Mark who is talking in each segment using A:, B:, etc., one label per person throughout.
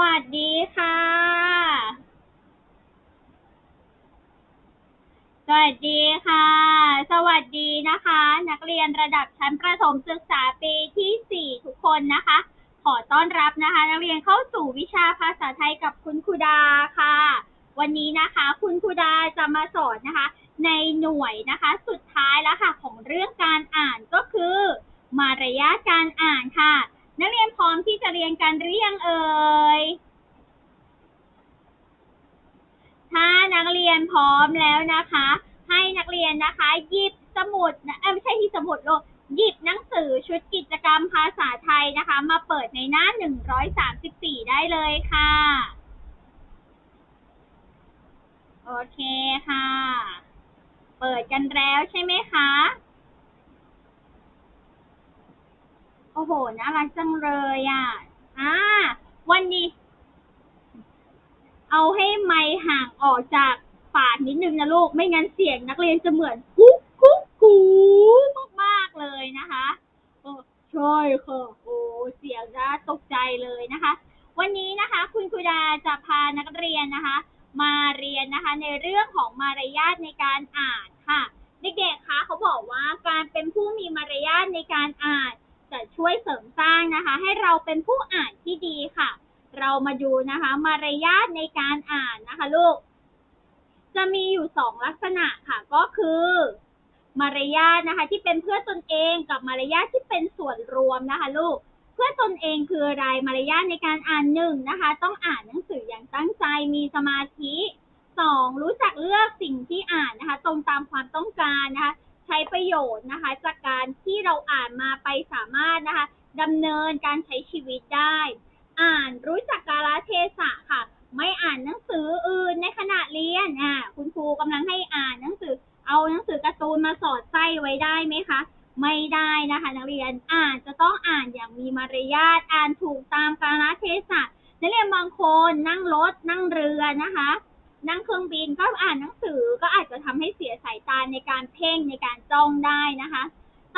A: วัสดีค่ะ สวัสดีค่ะ สวัสดีนะคะ นักเรียนระดับชั้นประถมศึกษาปีที่ 4 ทุกคนนะคะ ขอต้อนรับนะคะ นักเรียนเข้าสู่วิชาภาษาไทยกับคุณครูดาค่ะ วันนี้นะคะ คุณครูดาจะมาสอนนะคะ ในหน่วยนะคะ สุดท้ายแล้วค่ะ ของเรื่องการอ่านก็คือ มารยาทการอ่านค่ะ นักเรียนพร้อมที่จะเรียนกันหรือยังเอ่ย ถ้านักเรียนพร้อมแล้วนะคะ ให้นักเรียนนะคะหยิบสมุดนะไม่ใช่ที่สมุดโลกหยิบหนังสือชุดกิจกรรมภาษาไทยนะคะ มาเปิดในหน้า 134 ได้เลยค่ะ โอเคค่ะ เปิดกันแล้วใช่ไหมคะ โอ้โห น่ารักจังเลยอะ อ่า วันนี้ เอาให้ไมค์ห่างออกจากปากนิดนึงนะลูก ไม่งั้นเสียงนักเรียนจะเหมือนกุ๊กกุ๊กกูมากๆเลยนะคะเออใช่ค่ะ โอ้เสียงน่าตกใจเลยนะคะ วันนี้นะคะ คุณครูดาจะพานักเรียนนะคะ มาเรียนนะคะ ในเรื่องของมารยาทในการอ่านค่ะ เด็กๆคะเขาบอกว่าการเป็นผู้มีมารยาทในการอ่าน จะช่วยเสริมสร้างนะคะ ให้เราเป็นผู้อ่านที่ดีค่ะ เรามาดูนะคะ มารยาทในการอ่านนะคะลูก จะมีอยู่สองลักษณะค่ะ ก็คือ มารยาทนะคะ ที่เป็นเพื่อตนเองกับมารยาทที่เป็นส่วนรวมนะคะ ลูก เพื่อตนเองคืออะไรมารยาทในการอ่านหนึ่งนะคะ ต้องอ่านหนังสืออย่างตั้งใจมีสมาธิสองรู้จักเลือกสิ่งที่อ่านนะคะ ตรงตามความต้องการนะคะ ใช้ประโยชน์นะคะ จากการที่เราอ่านมาไปสามารถนะคะดำเนินการใช้ชีวิตได้ อ่านรู้จักกาลเทศะค่ะ ไม่อ่านหนังสืออื่นในขณะเรียนอ่าคุณครูกำลังให้อ่านหนังสือ เอาหนังสือการ์ตูนมาสอดไส้ไว้ได้ไหมคะ ไม่ได้นะคะ นักเรียนอ่านจะต้องอ่านอย่างมีมารยาทอ่านถูกตามกาลเทศะนักเรียนบางคนนั่งรถนั่งเรือนะคะ นั่งเครื่องบินก็อ่านหนังสือก็อาจจะทำให้เสียสายตาในการเพ่งในการจ้องได้นะคะ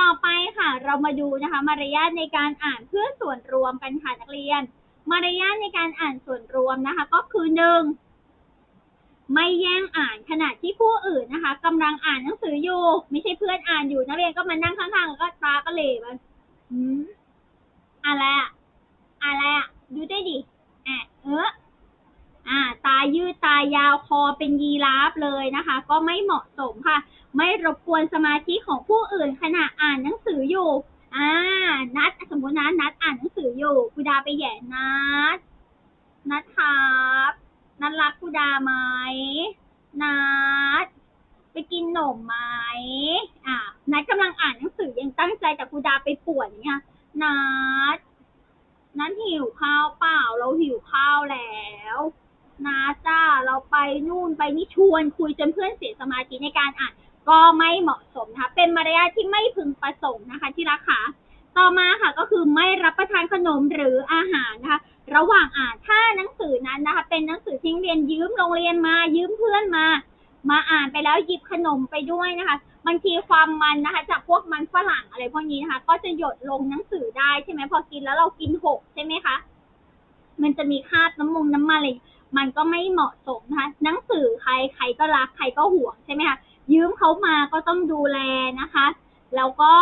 A: ต่อไปค่ะเรามาดูนะคะ มารยาทในการอ่านเพื่อส่วนรวมกันค่ะนักเรียน มารยาทในการอ่านส่วนรวมนะคะ ก็คือหนึ่งไม่แย่งอ่านขณะที่ผู้อื่นนะคะกำลังอ่านหนังสืออยู่ ไม่ใช่เพื่อนอ่านอยู่นักเรียนก็มานั่งข้างๆแล้วก็ตาก็เหล่มันอืมอะไรอะอะไรอะดูได้ดิแอะเออ อ่าตายืดตายาวคอเป็นยีราฟเลยนะคะ ก็ไม่เหมาะสมค่ะ ไม่รบกวนสมาธิของผู้อื่นขณะอ่านหนังสืออยู่อ่านัดสมมตินะนัดอ่านหนังสืออยู่คุณดาไปแย่นัดนัดครับนัดรักคุณดาไหมนัดไปกินหนมไหมอ่านัดกำลังอ่านหนังสือยังตั้งใจแต่คุณดาไปป่วนเนี่ยนัดนัดหิวข้าวเปล่าเราหิวข้าวแล้ว นะจ้า เราไปนู่นไปนี่ชวนคุยจนเพื่อนเสียสมาธิในการอ่าน ก็ไม่เหมาะสมนะคะ เป็นมารยาทที่ไม่พึงประสงค์นะคะ ที่รักค่ะ ต่อมาค่ะก็คือไม่รับประทานขนมหรืออาหารนะคะ ระหว่างอ่านถ้าหนังสือนั้นนะคะ เป็นหนังสือที่เรียนยืมโรงเรียนมายืมเพื่อนมา มาอ่านไปแล้วหยิบขนมไปด้วยนะคะบางทีความมันนะคะ จากพวกมันฝรั่งอะไรพวกนี้นะคะ ก็จะหยดลงหนังสือได้ใช่ไหมพอกินแล้วเรากินหกใช่ไหมคะมันจะมีคราบน้ำมงน้ำมันอะไร มันก็ไม่เหมาะสมนะคะหนังสือใครใครก็รักใครก็ห่วงใช่ไหมคะยืมเขามาก็ต้องดูแลนะคะแล้วก็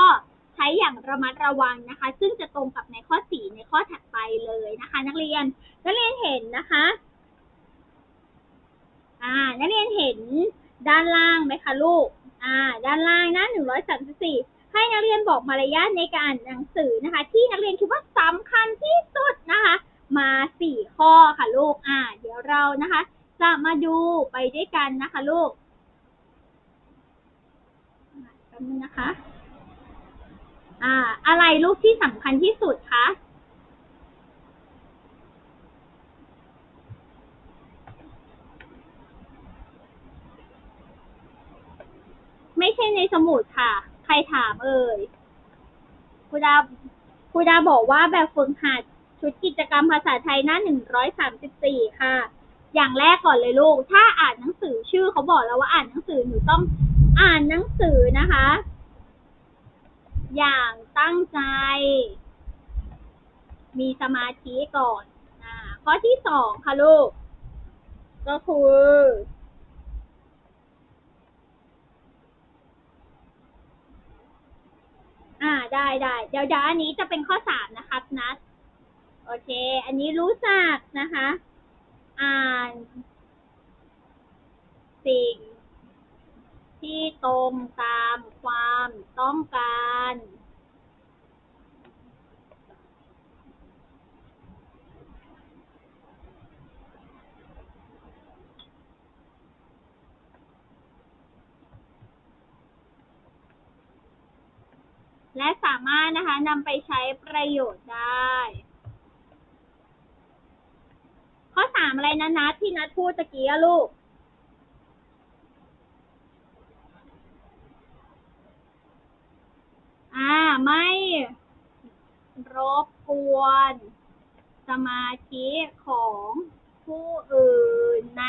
A: ใช้อย่างระมัดระวังนะคะ ซึ่งจะตรงกับในข้อสี่ในข้อถัดไปเลยนะคะ นักเรียนนักเรียนเห็นนะคะอ่านักเรียนเห็นด้านล่างไหมคะลูกอ่าด้านล่างน้าหนึ่งร้อยสามสิบสี่ให้นักเรียนบอกมารยาทในการอ่านหนังสือนะคะ ที่นักเรียนคิดว่าสำคัญที่สุดนะคะ มาสี่ข้อค่ะลูก อ่า เดี๋ยวเรานะคะ จะมาดูไปด้วยกันนะคะลูกแป๊บนึงนะคะ อ่า อะไรลูกที่สำคัญที่สุดคะไม่ใช่ในสมุดค่ะ ใครถามเอ่ยครูดาครูดาบอกว่าแบบฝึกหัด ชุดกิจกรรมภาษาไทยหน้าหนึ่งร้อยสามสิบสี่ค่ะ อย่างแรกก่อนเลยลูก ถ้าอ่านหนังสือชื่อเขาบอกแล้วว่าอ่านหนังสือหนูต้องอ่านหนังสือนะคะ อย่างตั้งใจ มีสมาธิก่อนอ่าข้อที่สองค่ะลูก ก็คืออ่าได้ได้เดี๋ยวเดี๋ยวอันนี้จะเป็นข้อสามนะครับนัด โอเค อันนี้รู้จักนะคะ อ่าน สิ่ง ที่ตรงตามความต้องการ และสามารถนะคะนำไปใช้ประโยชน์ได้ ข้อสามอะไรนะนัดที่นัดพูดตะกี้อะลูก อ่า ไม่รบกวน สมาธิของผู้อื่นใน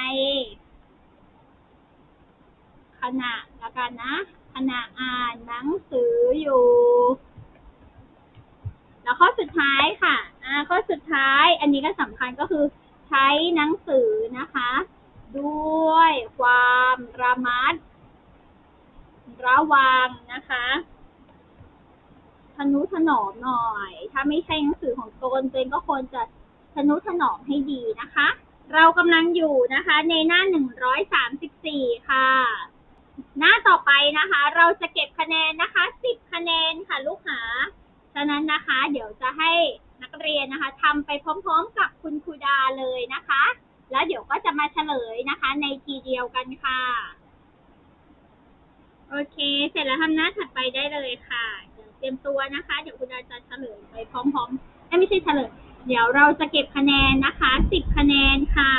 A: ขณะละกันนะ ขณะอ่านหนังสืออยู่ แล้วข้อสุดท้ายค่ะ อ่า ข้อสุดท้าย อันนี้ก็สำคัญก็คือ ใช้หนังสือนะคะ ด้วยความระมัด ระวังนะคะทนุถนอมหน่อย ถ้าไม่ใช่หนังสือของตนตัวเองก็ควรจะทนุถนอมให้ดีนะคะ เรากำลังอยู่นะคะ ในหน้าหนึ่งร้อยสามสิบสี่ค่ะ หน้าต่อไปนะคะ เราจะเก็บคะแนนนะคะสิบคะแนนค่ะลูกหา ฉะนั้นนะคะ เดี๋ยวจะให้นักเรียนนะคะทำไปพร้อม ๆ มาเฉลยนะคะ ในทีเดียวกันค่ะ โอเค เสร็จแล้วทำหน้าถัดไปได้เลยค่ะ เดี๋ยวเตรียมตัวนะคะ เดี๋ยวคุณดาจะเฉลยไปพร้อมๆไม่ใช่เฉลย เดี๋ยวเราจะเก็บคะแนนนะคะสิบคะแนนค่ะ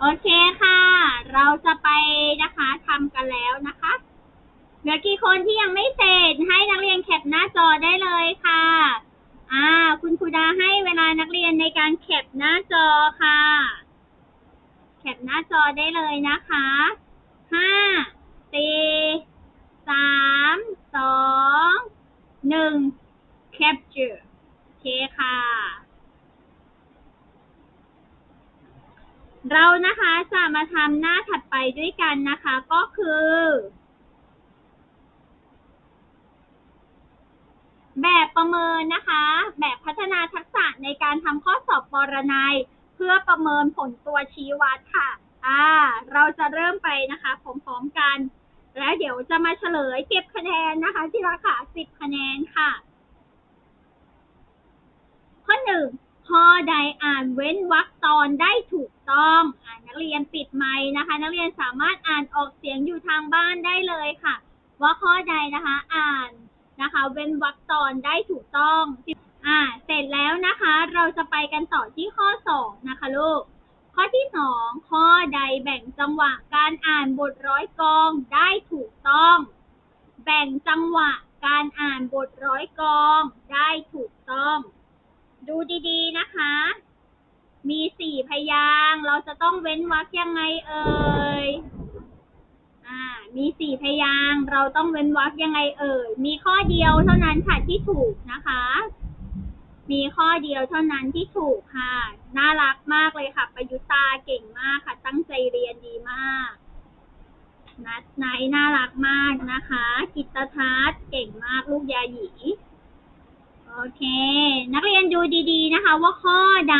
A: โอเคค่ะ เราจะไปนะคะทำกันแล้วนะคะ เหลือกี่คนที่ยังไม่เสร็จให้นักเรียนแคปหน้าจอได้เลยค่ะ อ่า คุณครูดาให้เวลานักเรียนในการแคปหน้าจอค่ะ แคปหน้าจอได้เลยนะคะห้าสี่สามสองหนึ่ง capture โอเคค่ะ เรานะคะจะมาทำหน้าถัดไปด้วยกันนะคะก็คือ แบบประเมินนะคะ แบบพัฒนาทักษะในการทำข้อสอบปรนัย เพื่อประเมินผลตัวชี้วัดค่ะ อ่า เราจะเริ่มไปนะคะพร้อมๆกัน แล้วเดี๋ยวจะมาเฉลยเก็บคะแนนนะคะ ที่ราคา10คะแนนค่ะ ข้อหนึ่งข้อใดอ่านเว้นวรรคตอนได้ถูกต้องอ่านักเรียนปิดไมค์นะคะ นักเรียนสามารถอ่านออกเสียงอยู่ทางบ้านได้เลยค่ะ ว่าข้อใดนะคะ อ่าน นะคะ เว้นวรรคตอนได้ถูกต้องอ่า เสร็จแล้วนะคะ เราจะไปกันต่อที่ข้อสองนะคะลูก ข้อที่สองข้อใดแบ่งจังหวะการอ่านบทร้อยกองได้ถูกต้อง แบ่งจังหวะการอ่านบทร้อยกองได้ถูกต้อง ดูดีๆนะคะ มีสี่พยาง เราจะต้องเว้นวรรคยังไงเอ่ย อ่า มีสี่พยางค์เราต้องเว้นวรรคยังไงเอ่ย มีข้อเดียวเท่านั้นค่ะที่ถูกนะคะ มีข้อเดียวเท่านั้นที่ถูกค่ะ น่ารักมากเลยค่ะ ประยุตาเก่งมากค่ะ ตั้งใจเรียนดีมาก นัดไนน่ารักมากนะคะ กิตทัศน์เก่งมากลูกยาหยีโอเค นักเรียนดูดีๆนะคะ ว่าข้อใด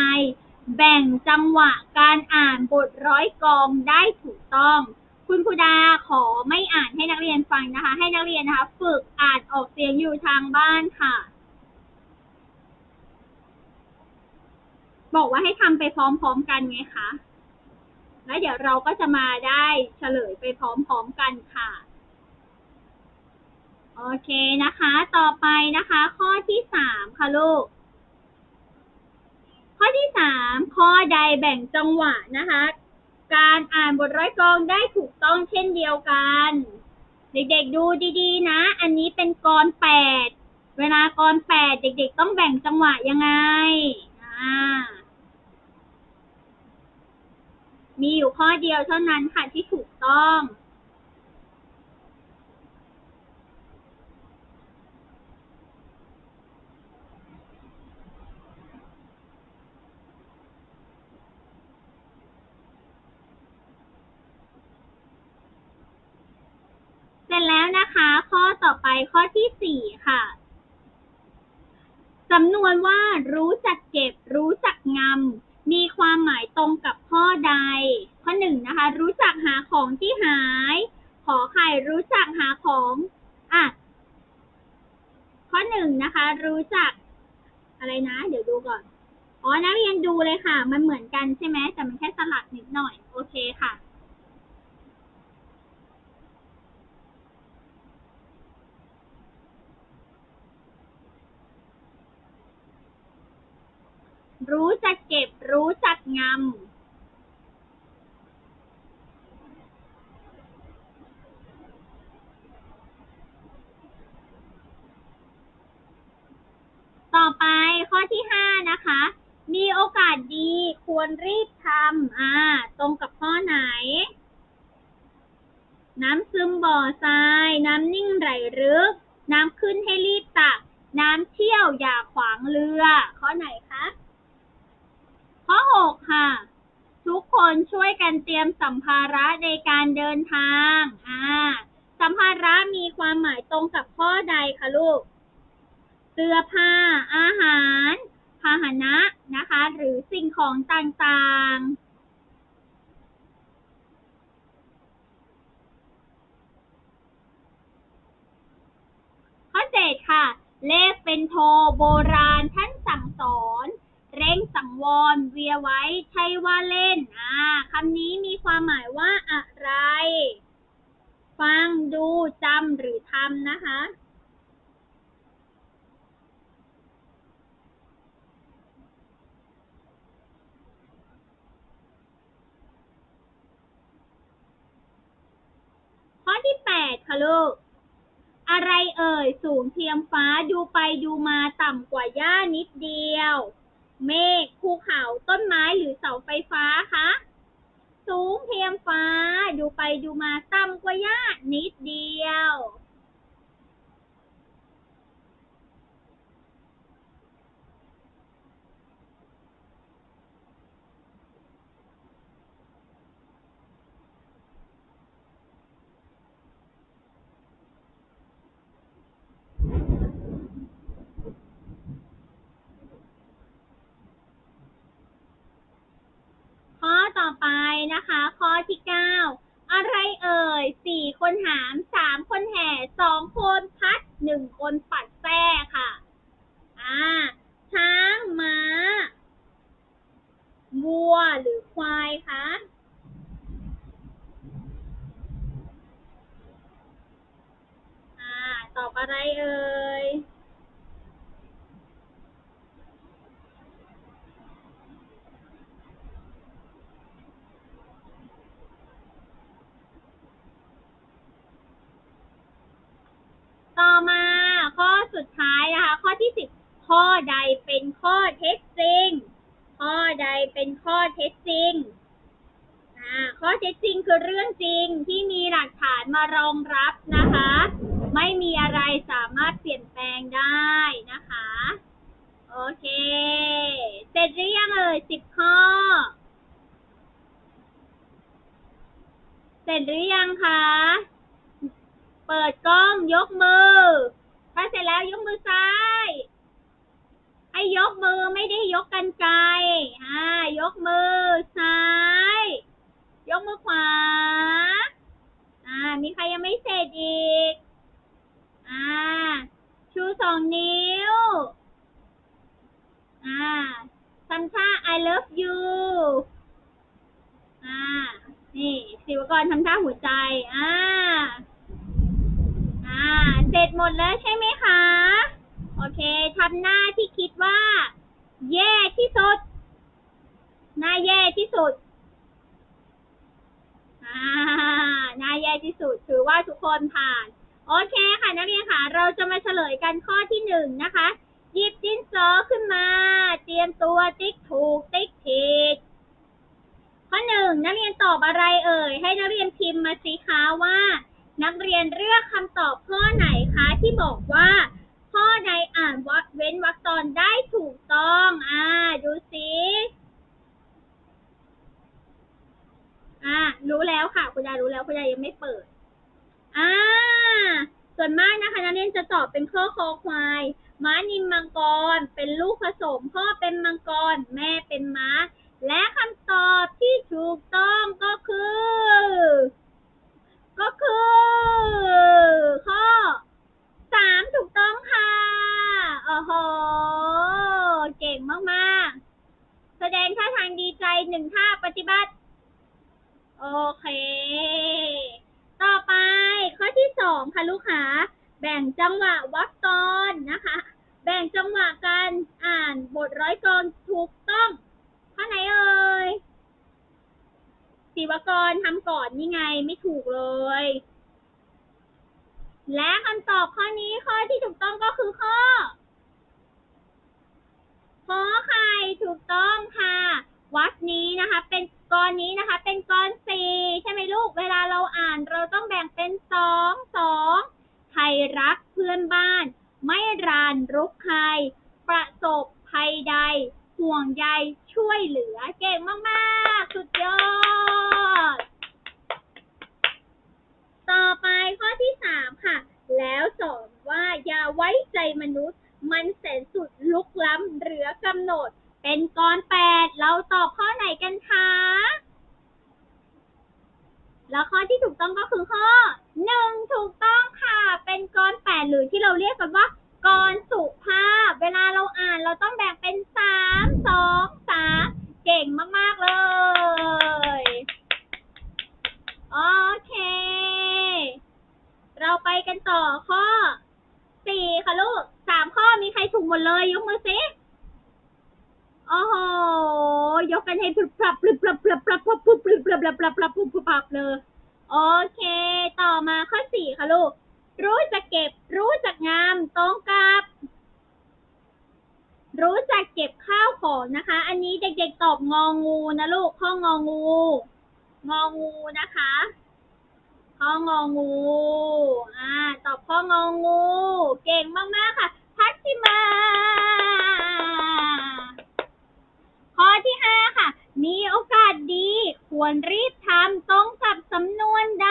A: แบ่งจังหวะการอ่านบทร้อยกองได้ถูกต้อง คุณครูดาขอไม่อ่านให้นักเรียนฟังนะคะ ให้นักเรียนนะคะ ฝึกอ่านออกเสียงอยู่ทางบ้านค่ะ บอกว่าให้ทำไปพร้อมๆกันไงคะแล้วเดี๋ยวเราก็จะมาได้เฉลยไปพร้อมๆกันค่ะ โอเคนะคะ ต่อไปนะคะ ข้อที่สามค่ะลูก ข้อที่สามข้อใดแบ่งจังหวะนะคะ การอ่านบทร้อยกรองได้ถูกต้องเช่นเดียวกัน เด็กๆดูดีๆ นะ อันนี้เป็นกรแปดเวลากรแปดเด็ก ๆ ต้องแบ่งจังหวะยังไงอ่ามีอยู่ข้อเดียวเท่านั้นค่ะที่ถูกต้อง ข้อที่สี่ค่ะสำนวนว่ารู้จักเก็บ รู้จักงำมีความหมายตรงกับข้อใด ข้อหนึ่งนะคะ รู้จักหาของที่หาย ขอไข่รู้จักหาของอะข้อหนึ่งนะคะ รู้จัก อะไรนะ เดี๋ยวดูก่อนอ๋อนักเรียนดูเลยค่ะ มันเหมือนกันใช่ไหมแต่มันแค่สลับนิดหน่อย โอเคค่ะ รู้จักเก็บ รู้จักงำต่อไปข้อที่ห้านะคะ มีโอกาสดีควรรีบทำอ่า ตรงกับข้อไหน น้ำซึมบ่อทราย น้ำนิ่งไหลลึก น้ำขึ้นให้รีบตัก น้ำเชี่ยวอย่าขวางเรือ ข้อไหนค ข้อหกค่ะ ทุกคนช่วยกันเตรียมสัมภาระในการเดินทางอ่าสัมภาระมีความหมายตรงกับข้อใดคะลูก เสื้อผ้า อาหาร พาหนะนะคะ หรือสิ่งของต่างๆข้อเจ็ดค่ะ เลขเป็นโทโบราณท่านสั่งสอน เร่งสังวร เวียไว้ใช่ว่าเล่น อ่าคำนี้มีความหมายว่าอะไร ฟังดูจำหรือทำนะคะ ข้อที่แปดค่ะลูกอะไรเอ่ย สูงเทียมฟ้าดูไปดูมาต่ำกว่าหญ้านิดเดียว เมฆภูเขาต้นไม้หรือเสาไฟฟ้าคะสูงเทียมฟ้า ดูไปดูมาต่ำกว่าหญ้านิดเดียว ข้อต่อไปนะคะ ข้อที่เก้าอะไรเอ่ยสี่คนหามสามคนแห่สองคนพัดหนึ่งคนปัดแท้ค่ะ อ่า ช้างม้าวัวหรือควายคะ อ่า ตอบอะไรเอ่ย ต่อมาข้อสุดท้ายนะคะ ข้อที่สิบข้อ ใดเป็นข้อเท็จจริง ข้อใดเป็นข้อเท็จจริงข้อเท็จจริงคือเรื่องจริงที่มีหลักฐานมารองรับนะคะ ไม่มีอะไรสามารถเปลี่ยนแปลงได้นะคะ โอเค เสร็จหรือยังเอ่ยสิบข้อ เสร็จหรือยังคะ เปิดกล้องยกมือ ถ้าเสร็จแล้วยกมือซ้าย ยกมือไม่ได้ยกกันไกลอ่ายกมือซ้าย ยกมือขวา อ่า มีใครยังไม่เสร็จอีก อ่า ชูสองนิ้ว อ่าทำท่า I love you อ่า นี่ศิวกรทำท่าหัวใจ อ่า อ่า เสร็จหมดแล้วใช่ไหมคะ โอเค ทำหน้าที่คิดว่า แย่ที่สุด หน้าแย่ที่สุด อ่า หน้าแย่ที่สุด ถือว่าทุกคนผ่าน โอเคค่ะนักเรียนค่ะ เราจะมาเฉลยกันข้อที่หนึ่งนะคะ หยิบดินสอขึ้นมา เตรียมตัวติ๊กถูกติ๊กผิด ข้อหนึ่งนักเรียนตอบอะไรเอ่ย ให้นักเรียนพิมพ์มาสิคะว่า นักเรียนเลือกคำตอบข้อไหนคะที่ บอกว่า ข้อใดอ่านวรรคเว้นวรรคตอนได้ถูกต้อง อ่า ดูสิอ่า รู้แล้วค่ะ คุณยายรู้แล้วคุณยายยังไม่เปิด อ่า ส่วนวนมากนะคะนักเรียนจะตอบเป็นข้อคอควาย ม้านิมมังกร เป็นลูกผสม พ่อเป็นมังกร แม่เป็นม้า และคำตอบที่ถูกต้องก็คือ ก็คือ ข้อสามถูกต้องค่ะ โอ้โห เก่งมากๆ แสดงท่าทางดีใจหนึ่งท่าปฏิบัติ โอเค ต่อไปข้อที่สองค่ะลูกค้าแบ่งจังหวะวรรคตอนนะคะ แบ่งจังหวะการอ่านบทร้อยกลอนถูกต้องข้อไหนเอ่ยศิวกรทำก่อนนี่ไงไม่ถูกเลย และคำตอบข้อนี้ข้อที่ถูกต้องก็คือข้อ ขอไข่ถูกต้องค่ะ วัดนี้นะคะ เป็นกรนี้นะคะ เป็นกรสี่ใช่ไหมลูก เวลาเราอ่านเราต้องแบ่งเป็นสองสองใครรักเพื่อนบ้าน ไม่รานรุกใคร ประสบภัยใด ห่วงใยช่วยเหลือ เก่งมากๆ สุดยอด ต่อไปข้อที่สามค่ะ แล้วสอนว่าอย่าไว้ใจมนุษย์ มันแสนสุดลุกล้ำเหลือกำหนด เป็นกรแปดเราตอบข้อไหนกันคะแล้วข้อที่ถูกต้องก็คือข้อหนึ่งถูกต้องค่ะ เป็นกรแปดหรือที่เราเรียกกันว่ากรสุภาพ เวลาเราอ่านเราต้องแบ่งเป็นสามสองสามเก่งมาก ๆ เลย โอเค เราไปกันต่อข้อสี่ค่ะลูก มีใครถูกหมดเลย ยกมือสิโอ้โห ยกกันให้ปรึบพรับปรึบพรับปรึบพรับปรึบพรึบพรึบพรับปรับปรับปรึบพรับเลย โอเค ต่อมาข้อสี่ค่ะลูก รู้จักเก็บ รู้จักงาม ตรงกับ รู้จักเก็บข้าวของนะคะ อันนี้เด็กๆตอบงองูนะลูก ข้ององู งองูนะคะ ข้ององู อ่า ตอบข้ององู เก่งมากๆค่ะ มา ข้อที่ห้าค่ะ มีโอกาสดี ควรรีบทำตรงกับสำนวนใด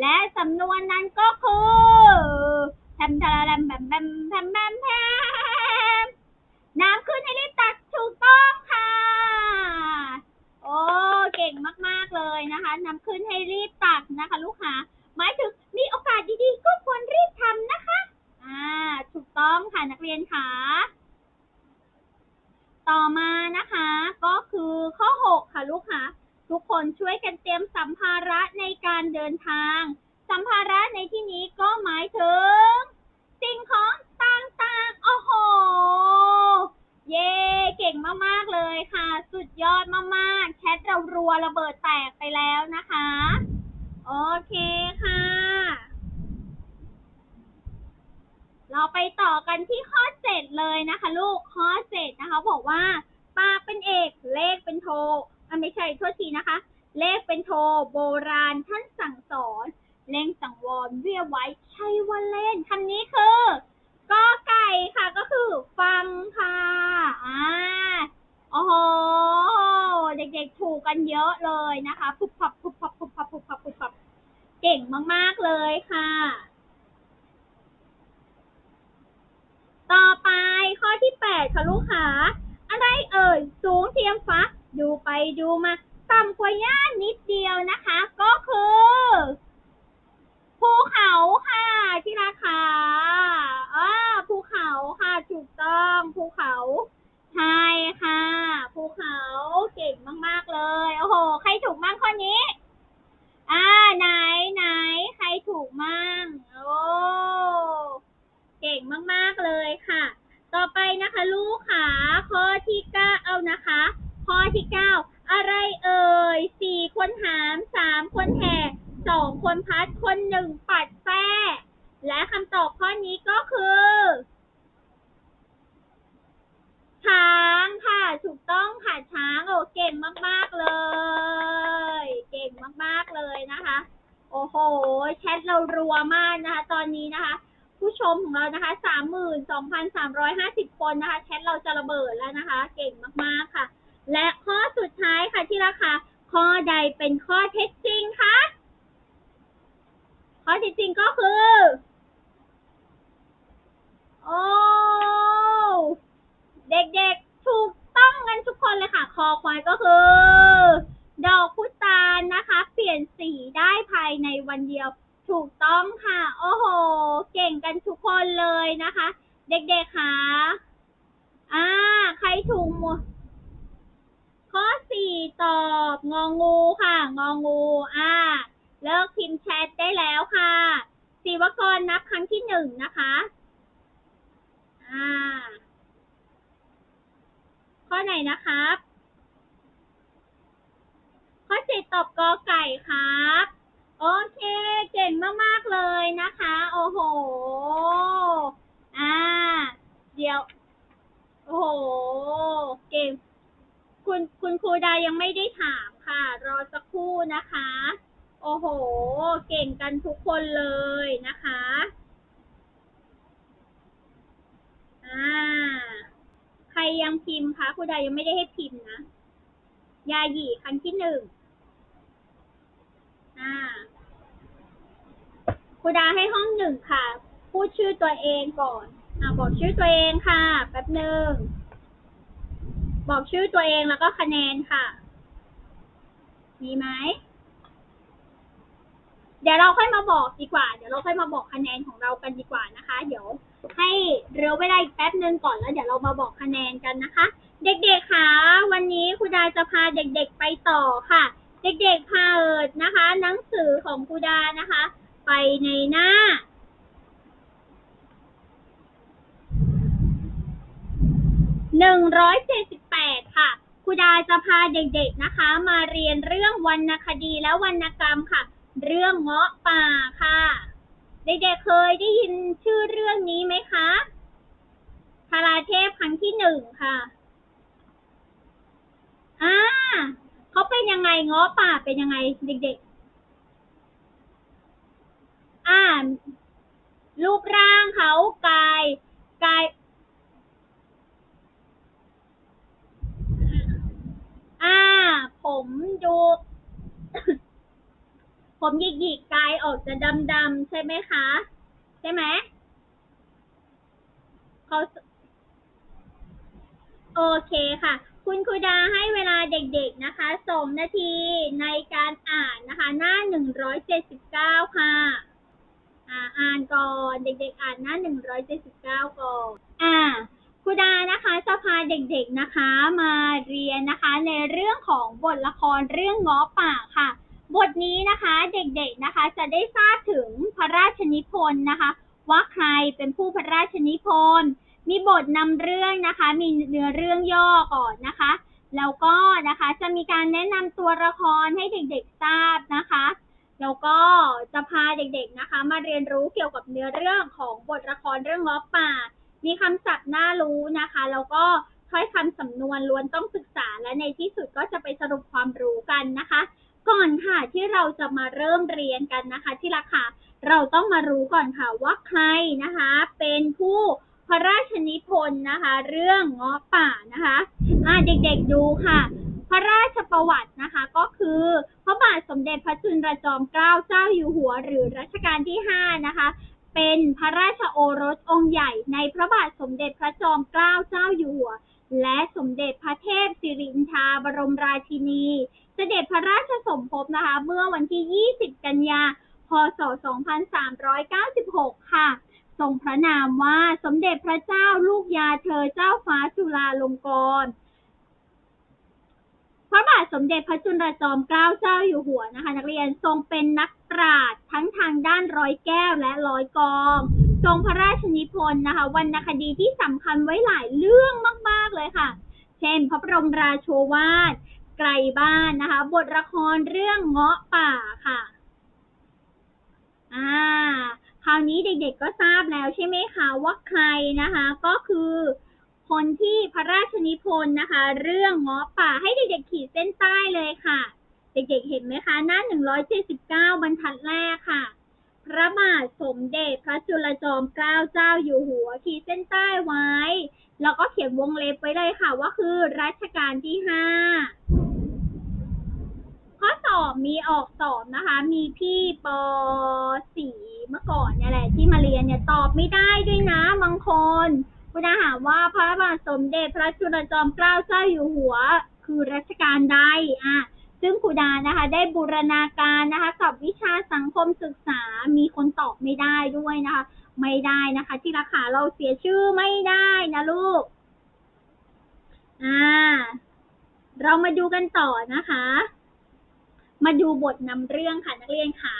A: และสำนวนนั้นก็คือแทมทาแรมแบมแบมแพมแบมแพมน้ำขึ้นให้รีบตักถูกต้องค่ะ โอ้ เก่งมากๆเลยนะคะ น้ำขึ้นให้รีบตักนะคะ ลูกค้าหมายถึงมีโอกาสดีๆ ก็ควรรีบทำนะคะ อ่า ถูกต้องค่ะนักเรียนค่ะ ต่อมานะคะ ก็คือข้อ 6 ค่ะลูกค้าทุกคนช่วยกันเตรียมสัมภาระในการเดินทาง สัมภาระในที่นี้ก็หมายถึง สิ่งของต่างๆ โอ้โห เย้เก่งมากๆเลยค่ะ สุดยอดมากๆ แชทเรารัวระเบิดแตกไปแล้วนะคะ โอเคค่ะ เราไปต่อกันที่ข้อเจ็ดเลยนะคะ ลูกข้อเจ็ดนะคะ บอกว่าปากเป็นเอกเลขเป็นโทอะไม่ใช่โทษทีนะคะ เลขเป็นโทโบราณท่านสั่งสอนเล่งสังวรเวียไว้ใช่ว่าเล่นคำนี้คือกอไก่ค่ะก็คือฟังค่ะอ่าโอ้โหเด็กๆถูกกันเยอะเลยนะคะปุบปับปุบปับปุบปับปุบปับปุบปับเก่งมากๆเลยค่ะ ต่อไปข้อที่แปดค่ะลูกค้าอะไรเอ่ย สูงเทียมฟ้า ดูไปดูมาต่ำกว่าย่านิดเดียวนะคะ ก็คือภูเขาค่ะที่ราคาอ่าภูเขาค่ะถูกต้องภูเขาใช่ค่ะภูเขาเก่งมาก ๆ เลย โอ้โห ใครถูกมั่งข้อนี้ อ่า ไหนไหนใครถูกมั่งโอ้ เก่งมากๆเลยค่ะ ต่อไปนะคะลูกค่ะข้อที่เก้าเอานะคะ ข้อที่เก้าอะไรเอ่ยสี่คนหามสามคนแห่สองคนพัดคนหนึ่งปัดแป้และคำตอบข้อนี้ก็คือช้างค่ะ ถูกต้องค่ะช้างโอ้เก่งมากๆเลย เก่งมากๆเลยนะคะ โอ้โห แชทเรารัวมากนะคะ ตอนนี้นะคะ ผู้ชมของเรานะคะสามหมื่นสองพันสามร้อยห้าสิบคนนะคะ แชทเราจะระเบิดแล้วนะคะ เก่งมากๆค่ะ และข้อสุดท้ายค่ะที่ราคา ข้อใดเป็นข้อเท็จจริงคะ ข้อเท็จจริงก็คือ โอ้เด็กๆ ถูกต้องกันทุกคนเลยค่ะ คอควายก็คือ ดอกพุตานนะคะ เปลี่ยนสีได้ภายในวันเดียว ถูกต้องค่ะ โอ้โห เก่งกันทุกคนเลยนะคะ เด็กๆค่ะอ่า ใครถูกหมดข้อสี่ตอบงองูค่ะ งองู อ่า เลิกพิมพ์แชทได้แล้วค่ะศิวกรนับครั้งที่หนึ่งนะคะ อ่า ข้อไหนนะครับ ข้อเจ็ดตอบกอไก่ครับ โอเค เก่งมากๆเลยนะคะ โอ้โห อ่า เดี๋ยว โอ้โห เก่ง คุณคุณครูดายังไม่ได้ถามค่ะ รอสักครู่นะคะ โอ้โห เก่งกันทุกคนเลยนะคะ อ่า ใครยังพิมพ์คะครูดายังไม่ได้ให้พิมพ์นะ ยาหยีครั้งที่หนึ่ง อ่าครูดาให้ห้องหนึ่งค่ะ พูดชื่อตัวเองก่อน อ่าบอกชื่อตัวเองค่ะ แป๊บหนึ่ง บอกชื่อตัวเองแล้วก็คะแนนค่ะ มีไหม เดี๋ยวเราค่อยมาบอกดีกว่า เดี๋ยวเราค่อยมาบอกคะแนนของเรากันดีกว่านะคะ เดี๋ยวให้เหลือเวลาอีกแป๊บหนึ่งก่อนแล้วเดี๋ยวเรามาบอกคะแนนกันนะคะ เด็กๆค่ะวันนี้ครูดาจะพาเด็ก ๆ ไปต่อค่ะ เด็กๆพาเอิดนะคะ หนังสือของครูดานะคะ ไปในหน้า หนึ่งร้อยเจ็ดสิบแปดค่ะครูดาจะพาเด็กๆนะคะ มาเรียนเรื่องวรรณคดีและวรรณกรรมค่ะ เรื่องเงาะป่าค่ะ เด็กๆเคยได้ยินชื่อเรื่องนี้ไหมคะทาราเทพครั้งที่หนึ่งค่ะ อ่า เขาเป็นยังไงงาะป่าเป็นยังไงเด็กๆ อ่า รูปร่างเขากายกาย อ่า ผมดูผมหยิกหยิกกายออกจะดำๆใช่ไหมคะ ใช่ไหมเขาโอเคค่ะ คุณครูดาให้เวลาเด็กๆนะคะสองนาทีในการอ่านนะคะ หน้าหนึ่งร้อยเจ็ดสิบเก้าค่ะอ่าอ่านก่อนเด็กๆ อ่านหน้าหนึ่งร้อยเจ็ดสิบเก้าก่อนอ่าครูดานะคะจะพาเด็กๆนะคะมาเรียนนะคะในเรื่องของบทละครเรื่องง้อป่าค่ะ บทนี้นะคะเด็กๆนะคะจะได้ทราบถึงพระราชนิพนธ์นะคะ ว่าใครเป็นผู้พระราชนิพนธ์ มีบทนำเรื่องนะคะ มีเนื้อเรื่องย่อก่อนนะคะ แล้วก็นะคะจะมีการแนะนำตัวละครให้เด็กๆทราบนะคะ แล้วก็จะพาเด็กๆนะคะ มาเรียนรู้เกี่ยวกับเนื้อเรื่องของบทละครเรื่องง้อป่า มีคำศัพท์น่ารู้นะคะ แล้วก็ถ้อยคำสำนวนล้วนต้องศึกษาและในที่สุดก็จะไปสรุปความรู้กันนะคะ ก่อนค่ะที่เราจะมาเริ่มเรียนกันนะคะ ที่ราคาเราต้องมารู้ก่อนค่ะว่าใครนะคะ เป็นผู้ พระราชนิพนธ์นะคะ เรื่องเงาะป่านะคะอ่าเด็กๆดูค่ะ พระราชประวัตินะคะ ก็คือพระบาทสมเด็จพระจุลจอมเกล้าเจ้าอยู่หัว หรือรัชกาลที่ห้านะคะ เป็นพระราชโอรสองค์ใหญ่ในพระบาทสมเด็จพระจอมเกล้าเจ้าอยู่หัว และสมเด็จพระเทพสิรินทราบรมราชินี เสด็จพระราชสมภพนะคะ เมื่อวันที่ 20 กันยา พศ 2396 ค่ะ ทรงพระนามว่าสมเด็จพระเจ้าลูกยาเธอเจ้าฟ้าจุฬาลงกรณ์พระบาทสมเด็จพระจุลจอมเกล้าเจ้าอยู่หัวนะคะ นักเรียนทรงเป็นนักปราชญ์ทั้งทางด้านร้อยแก้วและร้อยกอง ทรงพระราชนิพนธ์นะคะวรรณคดีที่สำคัญไว้หลายเรื่องมาก ๆ เลยค่ะ เช่น พระบรมราโชวาท ไกลบ้านนะคะ บทละครเรื่องเงาะป่าค่ะ อ่า ราวนี้เด็กๆก็ทราบแล้วใช่ไหมคะว่าใครนะคะ ก็คือคนที่พระราชนิพนธ์นะคะ เรื่องงาะป่าให้เด็กๆขีดเส้นใต้เลยค่ะ เด็กๆเห็นไหมคะ หน้า 179 บรรทัดแรกค่ะ พระบาทสมเด็จพระจุลจอมเกล้าเจ้าอยู่หัว ขีดเส้นใต้ไว้ แล้วก็เขียนวงเล็บไว้เลยค่ะว่าคือรัชกาลที่ห้า ข้อสอบมีออกสอบนะคะ มีพี่ปสี่เมื่อก่อนเนี่ยแหละที่มาเรียนเนี่ยตอบไม่ได้ด้วยนะบางคนคุณอาถามว่าพระบาทสมเด็จพระจุลจอมเกล้าเจ้าอยู่หัว คือรัชกาลใดอะซึ่งครูดานะคะ ได้บูรณาการนะคะ กับวิชาสังคมศึกษามีคนตอบไม่ได้ด้วยนะคะ ไม่ได้นะคะ ที่ราคาเราเสียชื่อไม่ได้นะลูก อ่า เรามาดูกันต่อนะคะ มาดูบทนำเรื่องค่ะนักเรียนค่ะ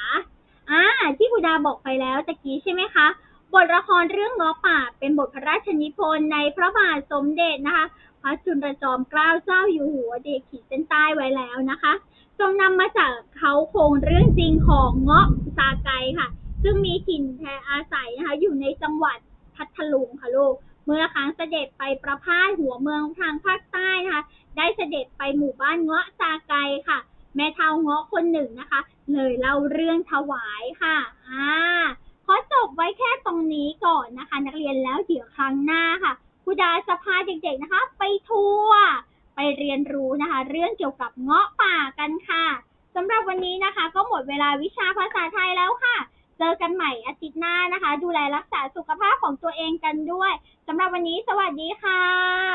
A: อ่าที่ครูดาบอกไปแล้วตะกี้ใช่ไหมคะ บทละครเรื่องง้อป่า เป็นบทพระราชนิพนธ์ในพระบาทสมเด็จนะคะ พระจุลจอมเกล้าเจ้าอยู่หัวเด็กขีดเส้นใต้ไว้แล้วนะคะทรงนำมาจากเขาโครงเรื่องจริงของเงาะซาไกค่ะ ซึ่งมีถิ่นแท้อาศัยนะคะ อยู่ในจังหวัดพัทลุงค่ะลูกเมื่อครั้งเสด็จไปประพาสหัวเมืองทางภาคใต้นะคะ ได้เสด็จไปหมู่บ้านเงาะซาไกค่ะ แม่เท่าเงาะคนหนึ่งนะคะ เลยเล่าเรื่องถวายค่ะอ่าขอจบไว้แค่ตรงนี้ก่อนนะคะ นักเรียนแล้วเดี๋ยวครั้งหน้าค่ะครูดาจะพาเด็กๆนะคะ ไปทัวร์ไปเรียนรู้นะคะ เรื่องเกี่ยวกับเงาะป่ากันค่ะสำหรับวันนี้นะคะ ก็หมดเวลาวิชาภาษาไทยแล้วค่ะ เจอกันใหม่อาทิตย์หน้านะคะ ดูแลรักษาสุขภาพของตัวเองกันด้วยสำหรับวันนี้สวัสดีค่ะ